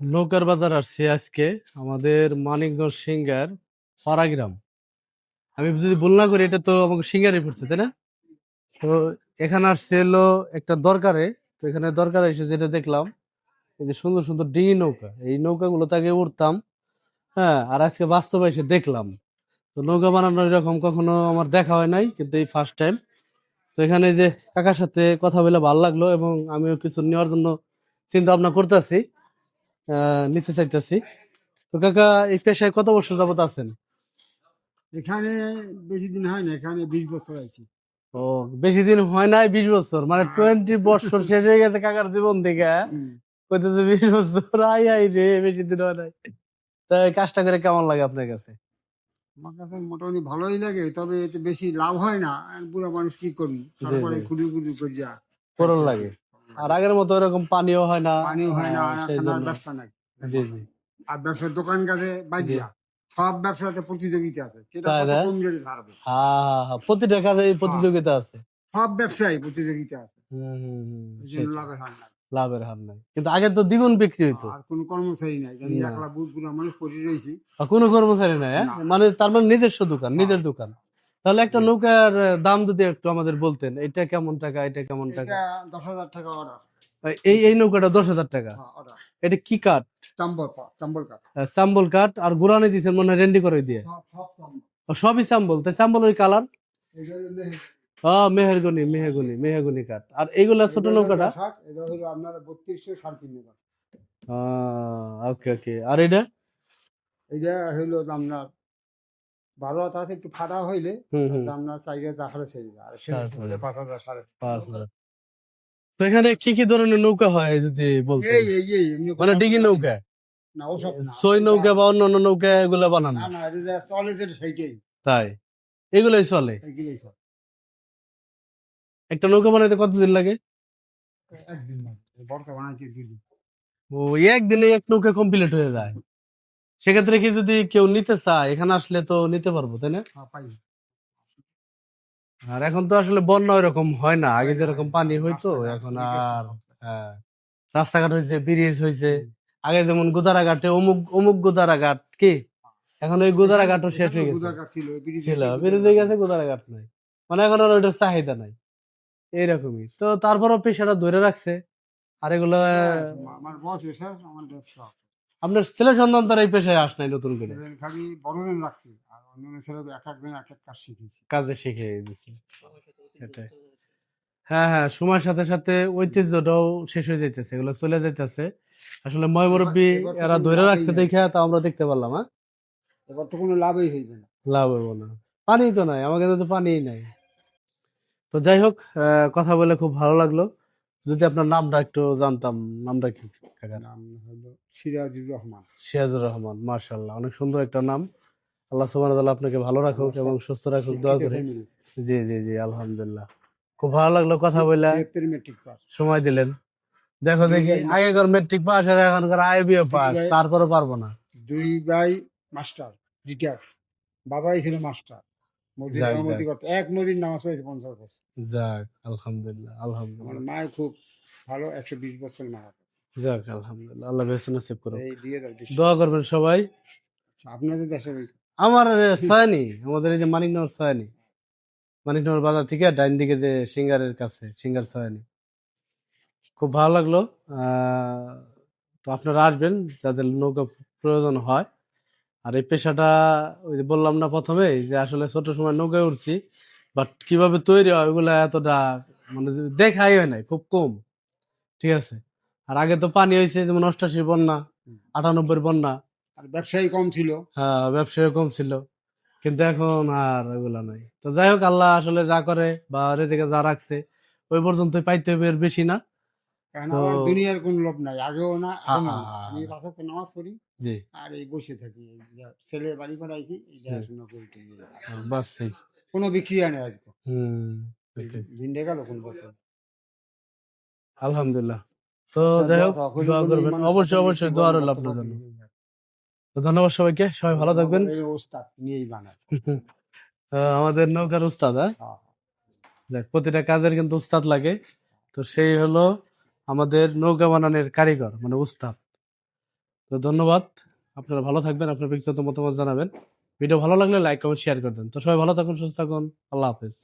নৌকার বাজার আসছি আজকে আমাদের মানিকগঞ্জ সিঙ্গার পাড়াগ্রাম। আমি যদি ভুল না করি, এটা তো আমাকে সিঙ্গারে পড়ছে, তাই না? তো এখানে আসছে হলো একটা দরকারে, তো এখানে দরকার এসে যেটা দেখলাম, এই যে সুন্দর সুন্দর ডিঙি নৌকা, এই নৌকাগুলো তাকে উঠতাম হ্যাঁ আর আজকে বাস্তবে এসে দেখলাম। তো নৌকা বানানো এরকম কখনো আমার দেখা হয় নাই, কিন্তু এই ফার্স্ট টাইম তো এখানে যে কাকার সাথে কথা বলে ভালো লাগল এবং আমিও কিছু নেওয়ার জন্য চিন্তা ভাবনা করতেছি। নিতে চাইতেছি। তো কাকা এই পেশায় কত বছর যাবত আছেন? এখানে বেশি দিন হয় না এখানে বিশ বছর আছি। ও বেশি দিন হয় নাই বিশ বছর? মানে টোয়েন্টি বছর শেষ হয়ে গেছে কাকার জীবন থেকে। হ্যাঁ? কইতেছে বিশ বছর আই আই রে বেশি দিন হয় নাই। তা কাজটা করে কেমন লাগে আপনার কাছে? আমার কাছে মোটামুটি ভালোই লাগে তবে এতে বেশি লাভ হয় না। বুড়া মানুষ কি করবি? তারপরে। খুঁড়ি খুঁড়ি করে যা করণ লাগে। আর আগের মতো এরকম পানিও হয় না পানিও হয় না হ্যাঁ, আর। ব্যবসা নাই। জি জি। আর ব্যবসার দোকান কাছে বাড়িয়া সব ব্যবসাতে প্রতিযোগিতা আছে। কেটা কত কম রেটে ছাড়বে? হ্যাঁ প্রতিটা কাজে প্রতিযোগিতা আছে। সব ব্যবসায় প্রতিযোগিতা আছে। লাভের হার নাই। লাভের হার নাই। কিন্তু আগে তো দ্বিগুণ বিক্রি হইতো। আর কোনো কর্মচারী নাই। আমি। একলা বুধ মানুষ পড়ে রয়েছি। আর কোনো কর্মচারী নাই হ্যাঁ? মানে তার মানে নিজস্ব দোকান নিজের দোকান। তাহলে একটা নৌকার দাম যদি একটু আমাদের বলতেন এটা কেমন টাকা এটা কেমন টাকা? দশ হাজার টাকা অর্ডার এই এই নৌকাটা দশ হাজার টাকা? এটা কি কাঠ? চাম্বর পা- চাম্বর কাঠ। চাম্বল কাঠ আর গুরানি দিয়েছেন মনে হয় রেন্ডি করে দিয়ে। সবই চাম্বল। তাই চাম্বল ওই কালার? মেহের। মেহেরগনি মেহেগুনি মেহেগুনি কাঠ। আর এইগুলা ছোট নৌকাটা? আপনার বত্রিশশো সাড়ে তিন ওকে ওকে। আর এটা? এটা হলো আপনার হাত আছে একটু ফাটা হইলে চাইলে সাড়ে ছেড়ে যায় আর সেটা পাঁচ হাজার সাড়ে পাঁচ হাজার। তো এখানে কি কি ধরনের নৌকা হয় যদি এই এই মানে ডিঙি নৌকা? সই নৌকা বা অন্যান্য নৌকা এগুলা বানানো না? না এটা চলে যে সেইটাই। তাই? এগুলোই চলে? একটা নৌকা বানাইতে কতদিন লাগে? ও একদিনে এক নৌকা কমপ্লিট হয়ে যায়। সেক্ষেত্রে কি যদি কেউ নিতে চায় এখানে আসলে তো নিতে পারব তাই না? হ্যাঁ, পাই আর এখন তো আসলে বন্যা এরকম হয় না আগে যেরকম পানি হইতো এখন আর হ্যাঁ, রাস্তাঘাট হয়েছে ব্রিজ হয়েছে আগে যেমন গোদারাঘাটে অমুক অমুক গোদারাঘাট কি? এখন ওই গোদারাঘাটও শেষ হয়ে গেছে। ছিল ব্রিজ হয়ে গেছে গোদারাঘাট। নাই। মানে এখন আর ওইটার চাহিদা নাই এইরকমই। তো তারপরও পেশাটা ধরে রাখছে। আর এগুলো আমার বয়স আমার ব্যবসা আপনার ছেলে সন্তান তার এই পেশায় আস নাই নতুন করে। খালি বড়দিন রাখছি আর অন্য ছেলে এক একদিন এক এক কাজ শিখেছি কাজে শিখে এটাই হ্যাঁ হ্যাঁ সময়ের সাথে সাথে ঐতিহ্যটাও শেষ হয়ে যাইতেছে এগুলো চলে যাইতেছে। আসলে ময় মুরব্বী এরা ধরে রাখছে দেখে তা আমরা দেখতে পারলাম হ্যাঁ? এবার তো কোনো লাভই হইবে না। লাভ হব না। পানি তো নাই আমাকে তো পানিই নাই। তো যাই হোক আহ, কথা বলে খুব ভালো লাগল। যদি আপনার নামটা একটু জানতাম নামটা কি নাম হলো সিরাজুর রহমান। সিরাজুর রহমান মার্শাল্লাহ অনেক সুন্দর একটা নাম। আল্লাহ সুবহানাহু তাআলা আপনাকে ভালো রাখুক এবং সুস্থ রাখুক দোয়া করি। জি জি জি আলহামদুলিল্লাহ। খুব ভালো লাগল কথা বলে। ছিয়াত্তর মেট্রিক পাস সময় দিলেন। দেখো দেখি আগেকার মেট্রিক পাস আর এখনকার আইবিএ পাস তারপরে পারব না। দুই ভাই মাস্টার রিটায়ার বাবাই ছিল মাস্টার মসজিদ করতো। এক মসজিদ নামাজ পড়েছে পঞ্চাশ বছর। যাক আলহামদুলিল্লাহ আমার আলহামদুলিল্লাহ মায় খুব ভালো একশো বিশ বছর মা যাক আলহামদুলিল্লাহ আল্লাহ হাজার বিশ দোয়া করবেন সবাই। আচ্ছা, আপনাদের দেশে আমার সয়নি আমাদের এই যে মানিকনগর সয়নি মানিকনগর বাজার থেকে ডাইন দিকে যে সিঙ্গারের কাছে সিঙ্গার সয়নি খুব ভালো লাগল। আহ, তো আপনারা আসবেন যাদের নৌকা প্রয়োজন হয়। আর এই পেশাটা ওই যে বললাম না প্রথমে যে আসলে ছোট সময় নৌকায় উঠছি বাট কীভাবে তৈরি হয় ওগুলা এতটা মানে দেখাই হয় নাই খুব কম ঠিক আছে? আর আগে তো পানি হয়েছে যেমন অষ্টাশি বন্যা আটানব্বই বন্যা। আর ব্যবসায়ী কম ছিল। হ্যাঁ ব্যবসায় কম ছিল কিন্তু এখন আর ওগুলা নাই। তো যাই হোক আল্লাহ আসলে যা করে বা রেজেকে যা রাখছে ওই পর্যন্ত পাইতে হবে এর বেশি না। কারণ আমার দুনিয়ার কোনো লোভ নাই? আগেও না এখনও না। আমি রাতে নামাজ পড়ি জি। আর এই বসে থাকি। এই যা- ছেলে বাড়ি করাইছি এই দেখাশোনা করি টরি। বাস সেই। কোনো বিক্রিয়া নেই আজকে। হুম ওইটাই। দিন গেল কোন বছর? আলহামদুলিল্লাহ। তো আচ্ছা, যাই হোক দোয়া করবেন, দোয়া কোনো করবেন। মানুষ অবশ্যই অবশ্যই একটু দোয়া রইল আপনার জন্য। তো ধন্যবাদ সবাইকে। সবাই ভালো থাকবেন। এই ওস্তাদ নিয়েই বানায়। আহ, আমাদের নৌকার উস্তাদ হ্যাঁ? হ্যাঁ। দেখ প্রতিটা কাজের কিন্তু উস্তাদ লাগে। তো সেই হলো আমাদের নৌকা বানানের কারিগর মানে উস্তাদ। তো ধন্যবাদ। আপনারা ভালো থাকবেন, আপনার ব্যক্তিগত মতামত জানাবেন। ভিডিও ভালো লাগলে লাইক, কমেন্ট শেয়ার করে দেন। তো সবাই ভালো থাকুন, সুস্থ থাকুন। আল্লাহ হাফেজ।